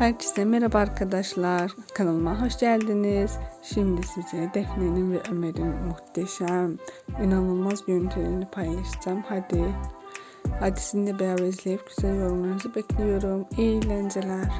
Herkese merhaba arkadaşlar. Kanalıma hoş geldiniz. Şimdi size Defne'nin ve Ömer'in muhteşem, inanılmaz görüntülerini paylaşacağım. Hadi. Hadi sizinle beraber izleyip güzel yorumlarınızı bekliyorum. İyi eğlenceler.